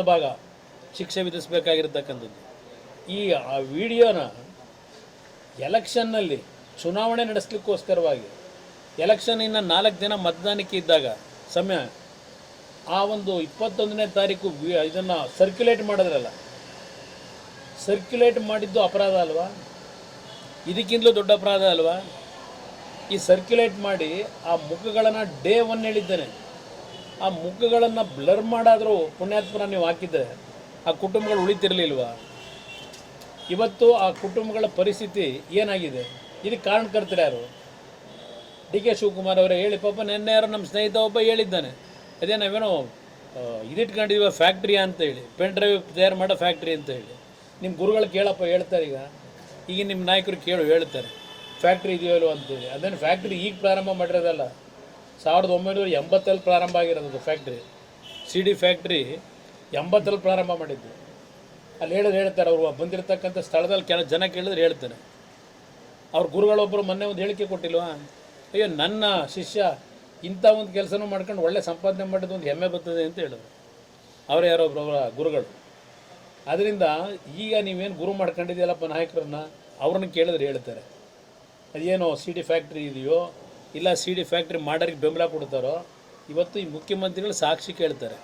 ಒಂದು ಭಾಗ ಶಿಕ್ಷೆ ವಿಧಿಸಬೇಕಾಗಿರ್ತಕ್ಕಂಥದ್ದು. ಈ ಆ ವಿಡಿಯೋನ ಎಲೆಕ್ಷನ್ನಲ್ಲಿ ಚುನಾವಣೆ ನಡೆಸಲಿಕ್ಕೋಸ್ಕರವಾಗಿ, ಎಲೆಕ್ಷನ್ ಇನ್ನು ನಾಲ್ಕು ದಿನ ಮತದಾನಕ್ಕೆ ಇದ್ದಾಗ, ಸಮಯ, ಆ ಒಂದು ಇಪ್ಪತ್ತೊಂದನೇ ತಾರೀಕು ಇದನ್ನು ಸರ್ಕ್ಯುಲೇಟ್ ಮಾಡಿದ್ರಲ್ಲ. ಸರ್ಕ್ಯುಲೇಟ್ ಮಾಡಿದ್ದು ಅಪರಾಧ ಅಲ್ವಾ? ಇದಕ್ಕಿಂತಲೂ ದೊಡ್ಡ ಅಪರಾಧ ಅಲ್ವಾ? ಈ ಸರ್ಕ್ಯುಲೇಟ್ ಮಾಡಿ ಆ ಮುಖಗಳನ್ನು ಡೇ ಒನ್ ಹೇಳಿದ್ದೇನೆ. ಆ ಮುಖಗಳನ್ನು ಬ್ಲರ್ ಮಾಡಾದರೂ ಪುಣ್ಯಾತ್ಮನ ನೀವು ಹಾಕಿದ್ದರೆ ಆ ಕುಟುಂಬಗಳು ಉಳಿತಿರಲಿಲ್ವಾ? ಇವತ್ತು ಆ ಕುಟುಂಬಗಳ ಪರಿಸ್ಥಿತಿ ಏನಾಗಿದೆ? ಇದಕ್ಕೆ ಕಾರಣಕರ್ತರು ಯಾರು? ಡಿ ಕೆ ಶಿವಕುಮಾರ್ ಅವರೇ ಹೇಳಿ, ಪಾಪ ನಿನ್ನೆ ಯಾರು ನಮ್ಮ ಸ್ನೇಹಿತ ಒಬ್ಬ ಹೇಳಿದ್ದಾನೆ. ಅದೇ ನಾವೇನೋ ಇದಿಟ್ಕೊಂಡಿದ್ದೀವ ಫ್ಯಾಕ್ಟ್ರಿ ಅಂತ ಹೇಳಿ, ಪೆನ್ ಡ್ರೈವ್ ತಯಾರು ಮಾಡೋ ಫ್ಯಾಕ್ಟ್ರಿ ಅಂತ ಹೇಳಿ. ನಿಮ್ಮ ಗುರುಗಳು ಕೇಳಪ್ಪ, ಹೇಳ್ತಾರೆ ಈಗ. ಈಗ ನಿಮ್ಮ ನಾಯಕರು ಕೇಳು, ಹೇಳ್ತಾರೆ. ಫ್ಯಾಕ್ಟ್ರಿ ಇದೆಯೋ ಅಂತೇಳಿ ಅದೇನು ಫ್ಯಾಕ್ಟ್ರಿ ಈಗ ಪ್ರಾರಂಭ ಮಾಡಿರೋದಲ್ಲ? ಸಾವಿರದ ಒಂಬೈನೂರ ಎಂಬತ್ತಲ್ಲಿ ಪ್ರಾರಂಭ ಆಗಿರೋದು ಫ್ಯಾಕ್ಟ್ರಿ ಸಿ ಡಿ ಫ್ಯಾಕ್ಟ್ರಿ ಎಂಬತ್ತರಲ್ಲಿ ಪ್ರಾರಂಭ ಮಾಡಿದ್ದು. ಅಲ್ಲಿ ಹೇಳಿದ್ರೆ ಹೇಳ್ತಾರೆ, ಅವರು ಬಂದಿರತಕ್ಕಂಥ ಸ್ಥಳದಲ್ಲಿ ಕೆಲ ಜನ ಕೇಳಿದ್ರೆ ಹೇಳ್ತಾರೆ. ಅವ್ರ ಗುರುಗಳೊಬ್ಬರು ಮೊನ್ನೆ ಒಂದು ಹೇಳಿಕೆ ಕೊಟ್ಟಿಲ್ವಾ? ಅಯ್ಯೋ, ನನ್ನ ಶಿಷ್ಯ ಇಂಥ ಒಂದು ಕೆಲಸನೂ ಮಾಡ್ಕೊಂಡು ಒಳ್ಳೆ ಸಂಪಾದನೆ ಮಾಡಿದ ಒಂದು ಹೆಮ್ಮೆ ಬರ್ತದೆ ಅಂತ ಹೇಳಿದ್ರು. ಅವರೇ ಯಾರೋ ಒಬ್ರು, ಅವರ ಗುರುಗಳು. ಅದರಿಂದ ಈಗ ನೀವೇನು ಗುರು ಮಾಡ್ಕೊಂಡಿದ್ದೀಯಲ್ಲಪ್ಪ ನಾಯಕರನ್ನ, ಅವ್ರನ್ನ ಕೇಳಿದ್ರೆ ಹೇಳ್ತಾರೆ. ಅದೇನೋ ಸಿ ಡಿ ಫ್ಯಾಕ್ಟ್ರಿ ಇದೆಯೋ ಇಲ್ಲ ಸಿ ಡಿ ಫ್ಯಾಕ್ಟ್ರಿ ಮಾಡೋರಿಗೆ ಬೆಂಬಲ ಕೊಡ್ತಾರೋ, ಇವತ್ತು ಈ ಮುಖ್ಯಮಂತ್ರಿಗಳು ಸಾಕ್ಷಿ ಕೇಳ್ತಾರೆ.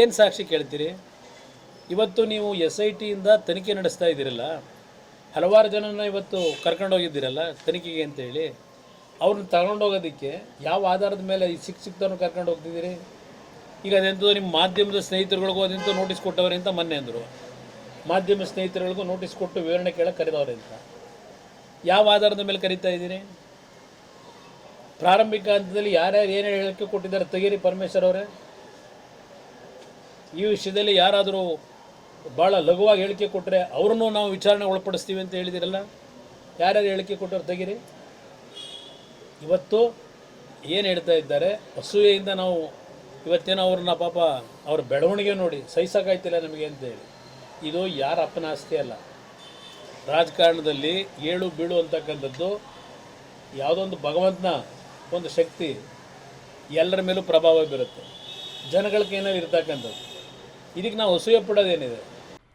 ಏನು ಸಾಕ್ಷಿ ಕೇಳ್ತೀರಿ? ಇವತ್ತು ನೀವು ಎಸ್ ಐ ಟಿಯಿಂದ ತನಿಖೆ ನಡೆಸ್ತಾ ಇದ್ದೀರಲ್ಲ, ಹಲವಾರು ಜನನ ಇವತ್ತು ಕರ್ಕೊಂಡು ಹೋಗಿದ್ದೀರಲ್ಲ ತನಿಖೆಗೆ ಅಂತೇಳಿ ಅವ್ರನ್ನ ತಗೊಂಡೋಗೋದಕ್ಕೆ ಯಾವ ಆಧಾರದ ಮೇಲೆ ಈ ಸಿಕ್ಕ ಸಿಕ್ತವ್ರನ್ನ ಕರ್ಕೊಂಡು ಹೋಗ್ತಿದ್ದೀರಿ? ಈಗ ಅದೆಂಥದ್ದು ನಿಮ್ಮ ಮಾಧ್ಯಮದ ಸ್ನೇಹಿತರುಗಳಿಗೂ ಅದಂತೂ ನೋಟಿಸ್ ಕೊಟ್ಟವ್ರೆ ಅಂತ ಮೊನ್ನೆ ಅಂದರು. ಮಾಧ್ಯಮ ಸ್ನೇಹಿತರುಗಳಿಗೂ ನೋಟಿಸ್ ಕೊಟ್ಟು ವಿವರಣೆ ಕೇಳಕ್ಕೆ ಕರೆದವ್ರೆ ಅಂತ. ಯಾವ ಆಧಾರದ ಮೇಲೆ ಕರೀತಾ ಇದ್ದೀರಿ? ಪ್ರಾರಂಭಿಕ ಹಂತದಲ್ಲಿ ಯಾರ್ಯಾರು ಏನು ಹೇಳಿಕೆ ಕೊಟ್ಟಿದ್ದಾರೆ, ತೆಗೀರಿ ಪರಮೇಶ್ವರ್ ಅವರೇ. ಈ ವಿಷಯದಲ್ಲಿ ಯಾರಾದರೂ ಭಾಳ ಲಘುವಾಗಿ ಹೇಳಿಕೆ ಕೊಟ್ಟರೆ ಅವ್ರನ್ನೂ ನಾವು ವಿಚಾರಣೆ ಒಳಪಡಿಸ್ತೀವಿ ಅಂತ ಹೇಳಿದಿರಲ್ಲ. ಯಾರ್ಯಾರು ಹೇಳಿಕೆ ಕೊಟ್ಟರು ತೆಗೀರಿ. ಇವತ್ತು ಏನು ಹೇಳ್ತಾ ಇದ್ದಾರೆ, ಅಸೂಯೆಯಿಂದ ನಾವು ಇವತ್ತೇನೋ ಅವ್ರನ್ನ ಪಾಪ ಅವ್ರ ಬೆಳವಣಿಗೆ ನೋಡಿ ಸಹಿಸೋಕ್ಕಾಯ್ತಿಲ್ಲ ನಮಗೆ ಅಂತೇಳಿ ಇದು ಯಾರ ಅಪ್ಪನ ಆಸ್ತಿ ಅಲ್ಲ. ರಾಜಕಾರಣದಲ್ಲಿ ಏಳು ಬೀಳು ಅಂತಕ್ಕಂಥದ್ದು ಯಾವುದೊಂದು ಭಗವಂತನ ಒಂದು ಶಕ್ತಿ ಎಲ್ಲರ ಮೇಲೂ ಪ್ರಭಾವ ಬೀರುತ್ತೆ. ಜನಗಳಿಗೆ ಏನೋ ಇರ್ತಕ್ಕಂಥದ್ದು. ಇದಕ್ಕೆ ನಾವು ಅಸೂಯೆ ಪಡೋದೇನಿದೆ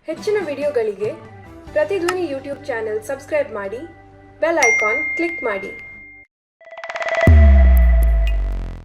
ಹೆಚ್ಚಿನ ವಿಡಿಯೋಗಳಿಗೆ ಪ್ರತಿಧ್ವನಿ ಯೂಟ್ಯೂಬ್ ಚಾನೆಲ್ ಸಬ್ಸ್ಕ್ರೈಬ್ ಮಾಡಿ, ಬೆಲ್ ಐಕಾನ್ ಕ್ಲಿಕ್ ಮಾಡಿ.